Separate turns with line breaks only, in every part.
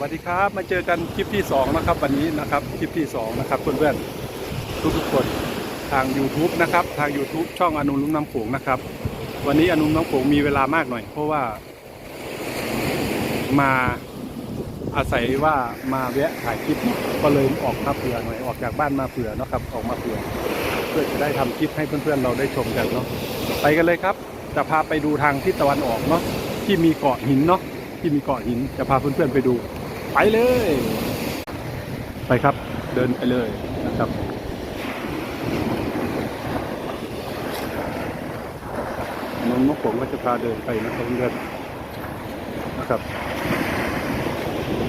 วัสดีครับ มาเจอกันคลิปที่ 2 นะครับ วันนี้นะครับคลิปที่ 2 นะครับเพื่อนๆทุกๆคนทาง YouTube นะครับ ทาง YouTube ช่องอนุลุ่มน้ำโขงนะครับ วันนี้อนุลุ่มน้ำโขงมีเวลามากหน่อย เพราะว่า มาอาศัยว่ามาแวะถ่ายคลิปก็เลยออกมาเผื่อหน่อยออกจากบ้านมาเผื่อนะครับออกมาเผื่อเพื่อจะได้ทำคลิปให้เพื่อนๆเราได้ชมกันเนาะไปกันเลยครับ จะพาไปดูทางทิศตะวันออกเนาะที่มีเกาะหินเนาะที่มีเกาะหินจะพาเพื่อนๆไปดู ไปเลย ไปครับเดินไปเลยนะครับน้องนกผมก็จะพาเดินไปนะครับเพื่อนนะครับ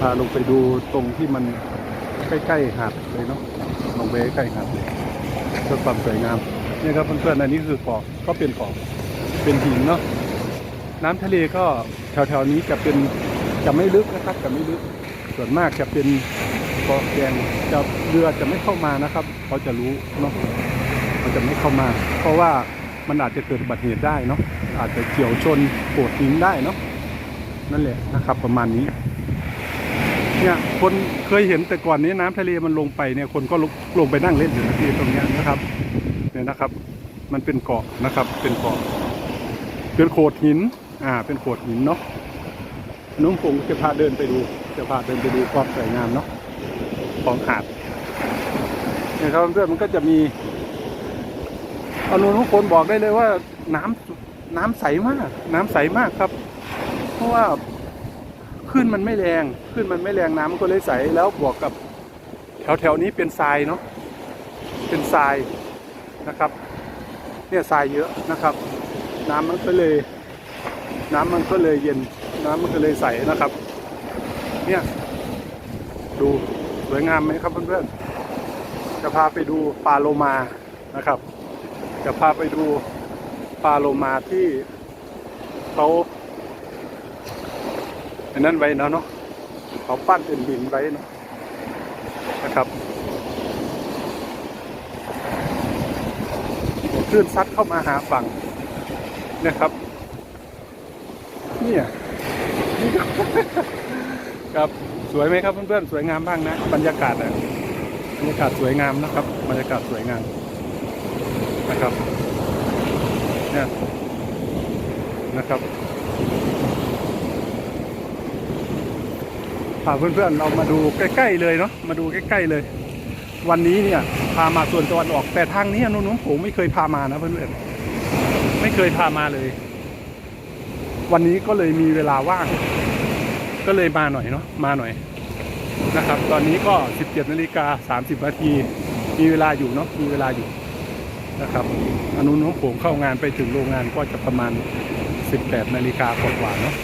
พาลงไปดูตรงที่มันใกล้ๆหาดเลยเนาะลงไปใกล้หาดเลยเพื่อความสวยงามนี่ครับเพื่อนๆอันนี้คือเกาะก็เป็นเกาะเป็นหินเนาะน้ำทะเลก็แถวๆนี้จะเป็นจะไม่ลึกนะครับจะไม่ลึก ส่วนมากจะเป็นเกาะแกงจะเรือจะไม่เข้ามานะครับเขาจะรู้เนาะเขาจะไม่เข้ามา เพราะว่ามันอาจจะเกิดอุบัติเหตุได้เนาะอาจจะเกี่ยวชนโขดหินได้เนาะนั่นแหละนะครับ ประมาณนี้เนี่ยคนเคยเห็นแต่ก่อนนี้น้ำทะเลมันลงไปเนี่ยคนก็ลงลงไปนั่งเล่นอยู่ที่ตรงนี้นะครับเนี่ยนะครับ มันเป็นเกาะนะครับ เป็นเกาะเป็นโขดหิน อ่า เป็นโขดหินเนาะน้องผมจะพาเดินไปดู จะพาเดินไปดูความสวยงามเนาะของหาดนี่ครับเพื่อนมันก็จะมีอานุน้องคนบอกได้เลยว่าน้ำน้ำใสมาก น้ำใสมากครับ เพราะว่าขึ้นมันไม่แรงขึ้นมันไม่แรงน้ำมันก็เลยใสแล้วบวกกับแถวแถวนี้เป็นทรายเนาะเป็นทรายนะครับ เนี่ยทรายเยอะนะครับ น้ำมันก็เลย น้ำมันก็เลยเย็นน้ำมันก็เลยใสนะครับ เนี่ย ดูสวยงามไหมครับเพื่อนๆ จะพาไปดูปลาโลมานะครับ จะพาไปดูปลาโลมาที่เขาอันนั้นไว้เนาะเนาะเขาปั้นเป็นหินไว้เนาะนะครับคลื่นซัดเข้ามาหาฝั่งนะครับ เนี่ยนี่ ครับสวยไหมครับเพื่อนๆสวยงามบ้างนะ บรรยากาศอะบรรยากาศสวยงามนะครับ บรรยากาศสวยงามนะครับเนี่ยนะครับพาเพื่อนๆเรามาดูใกล้ๆเลยเนาะมาดูใกล้ๆเลย วันนี้เนี่ยพามาส่วนตะวันออกแต่ทางนี้นุ่นผมไม่เคยพามานะเพื่อนๆไม่เคยพามาเลย วันนี้ก็เลยมีเวลาว่าง ก็เลยมาหน่อยเนาะมาหน่อยนะครับ ตอนนี้ก็ 17นาฬิกา30นาทีมีเวลาอยู่เนาะมีเวลาอยู่นะครับอนุน้องผมเข้างานไปถึงโรงงานก็จะประมาณ 18นาฬิกากว่าๆเนาะ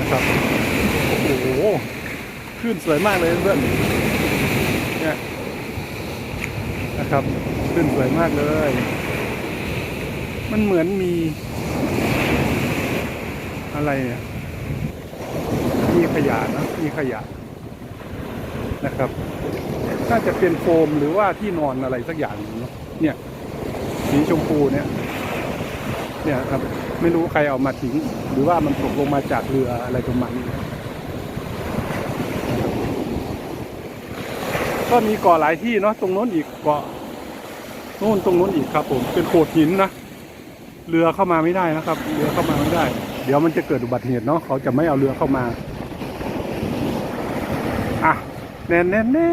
นะครับโอ้โหขึ้นสวยมากเลยเพื่อนเนี่ยนะครับขึ้นสวยมากเลย มันเหมือนมี อะไรเนี่ย ขยะนะมีขยะนะครับ น่าจะเป็นโฟมหรือว่าที่นอนอะไรสักอย่างเนาะเนี่ย สีชมพูเนี่ย เนี่ยครับ ไม่รู้ใครเอามาทิ้ง หรือว่ามันตกลงมาจากเรืออะไรประมาณนี้ก็มีเกาะหลายที่เนาะตรงโน้นอีกเกาะโน่นตรงโน้นอีกครับ ผมเป็นโขดหินนะเรือเข้ามาไม่ได้นะครับ เรือเข้ามาไม่ได้ เดี๋ยวมันจะเกิดอุบัติเหตุเนาะเขาจะไม่เอาเรือเข้ามา อะแน่นแน่นแน่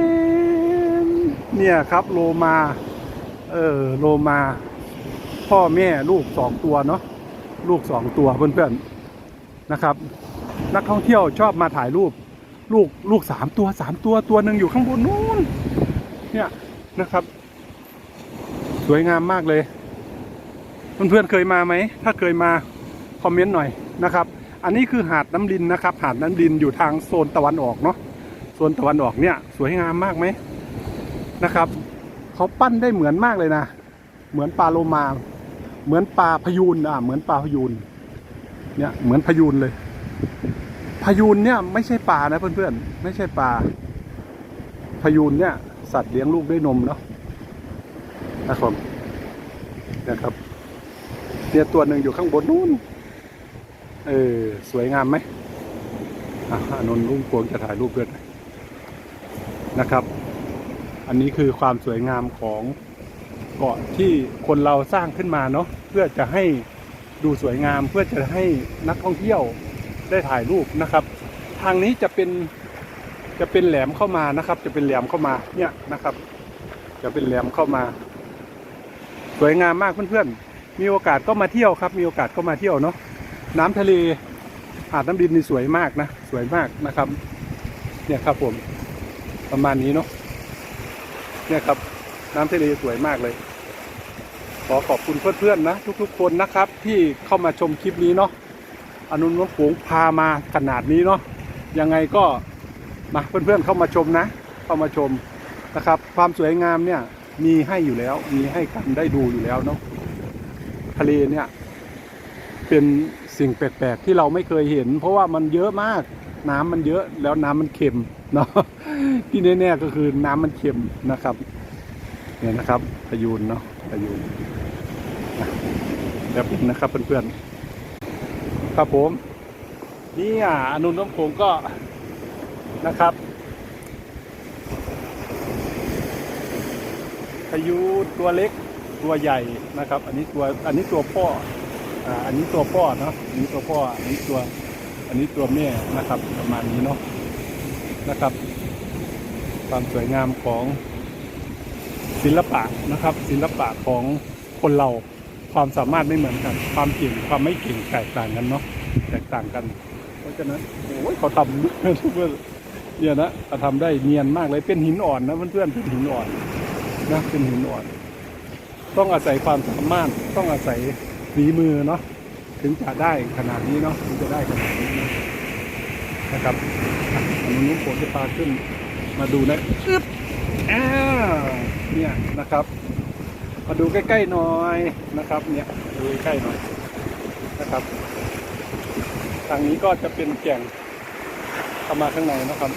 นเนี่ยครับโลมา เออโลมา พ่อแม่ลูกสองตัวเนาะลูกสองตัวเพื่อนๆนะครับ นักท่องเที่ยวชอบมาถ่ายรูป ลูกลูกสามตัวสามตัวตัวหนึ่งอยู่ข้างบนนู้นเนี่ยนะครับ สวยงามมากเลยเพื่อนๆเคยมาไหม ถ้าเคยมาคอมเมนต์หน่อยนะครับ อันนี้คือหาดน้ำลินนะครับ หาดน้ำลินอยู่ทางโซนตะวันออกเนาะ โซนตะวันออกเนี่ย สวยงามมากไหมนะครับเขาปั้นได้เหมือนมากเลยนะ เหมือนปลาโลมา เหมือนปลาพยูนอะเหมือนปลาพยูนเนี่ยเหมือนพยูนเลย พยูนเนี่ยไม่ใช่ปลานะเพื่อนๆไม่ใช่ปลาพยูนเนี่ย สัตว์เลี้ยงลูกด้วยนมเนาะนะครับนะครับเนี่ยตัวหนึ่งอยู่ข้างบนนู้นเออสวยงามไหมอะอานนท์ลุงพวงจะถ่ายรูปด้วย นะครับ อันนี้คือความสวยงามของเกาะที่คนเราสร้างขึ้นมาเนาะเพื่อจะให้ดูสวยงามเพื่อจะให้นักท่องเที่ยวได้ถ่ายรูปนะครับ ทางนี้จะเป็นจะเป็นแหลมเข้ามานะครับ จะเป็นแหลมเข้ามาเนี่ยนะครับ จะเป็นแหลมเข้ามา สวยงามมากเพื่อนๆ มีโอกาสก็มาเที่ยวครับ มีโอกาสก็มาเที่ยวเนาะน้ำทะเลหาดน้ำดินนี่สวยมากนะ สวยมากนะครับ เนี่ยครับผม ประมาณนี้เนาะเนี่ยครับ น้ำทะเลสวยมากเลย ขอขอบคุณเพื่อนๆนะ ทุกๆคนนะครับ ที่เข้ามาชมคลิปนี้เนาะอนุนวงผงพามาขนาดนี้เนาะยังไงก็มาเพื่อนๆเข้ามาชมนะ เข้ามาชมนะครับ ความสวยงามเนี่ยมีให้อยู่แล้ว มีให้กันได้ดูอยู่แล้วเนาะทะเลเนี่ยเป็นสิ่งแปลกๆที่เราไม่เคยเห็น เพราะว่ามันเยอะมาก น้ำมันเยอะแล้วน้ำมันเค็มเนาะที่แน่ๆก็คือน้ำมันเค็มนะครับ เนี่ยนะครับพายุนเนาะพายุนแบบนี้นะครับเพื่อนๆครับผมนี่อะอนุนน้ำโขงก็นะครับพายุตัวเล็กตัวใหญ่นะครับ อันนี้ตัวอันนี้ตัวพ่ออ่าอันนี้ตัวพ่อเนาะอันนี้ตัวพ่ออันนี้ตัว อันนี้ตัวแม่นะครับประมาณนี้เนาะนะครับ ความสวยงามของศิลปะนะครับ ศิลปะของคนเราความสามารถไม่เหมือนกัน ความเก่งความไม่เก่งแตกต่างกันเนาะแตกต่างกัน เพราะฉะนั้นโอ้ยเขาทำเพื่อนี่ยนะเขาทำได้เนียนมากเลยเป็นหินอ่อนนะเพื่อนๆเป็นหินอ่อนนะเป็นหินอ่อน ต้องอาศัยความสามารถต้องอาศัยฝีมือเนาะถึงจะได้ขนาดนี้เนาะถึงจะได้ขนาดนี้ นะนะครับอะอันนี้ผมจะพาขึ้นมาดูนะอึ๊บอ่าเนี่ยนะครับ มาดูใกล้ๆหน่อยนะครับ เนี่ยดูใกล้ๆหน่อยนะครับ ทางนี้ก็จะเป็นแก่งเข้ามาข้างในนะครับ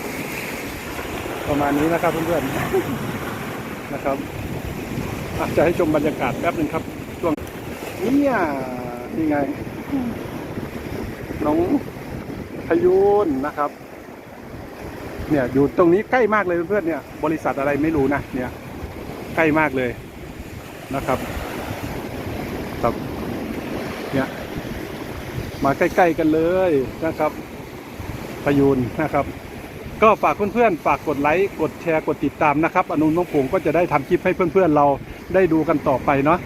ประมาณนี้นะครับเพื่อนๆนะครับอาจจะให้ชมบรรยากาศแป๊บหนึ่งครับช่วงเนี่ยนี่ไงน้อง พยูนนะครับ เนี่ยอยู่ตรงนี้ใกล้มากเลยเพื่อนๆเนี่ย บริษัทอะไรไม่รู้นะเนี่ยใกล้มากเลยนะครับครับเนี่ยมาใกล้ๆกันเลยนะครับพยูนนะครับ ก็ฝากเพื่อนๆฝากกดไลค์กดแชร์กดติดตามนะครับ อนุน้องผงก็จะได้ทำคลิปให้เพื่อนๆเราได้ดูกันต่อไปเนาะ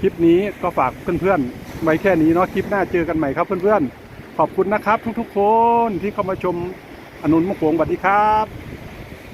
คลิปนี้ก็ฝากเพื่อนๆไว้แค่นี้เนาะคลิปหน้าเจอกันใหม่ครับเพื่อนๆ ขอบคุณนะครับ ทุกๆคนที่เข้ามาชมอนุน้องผงสวัสดีครับ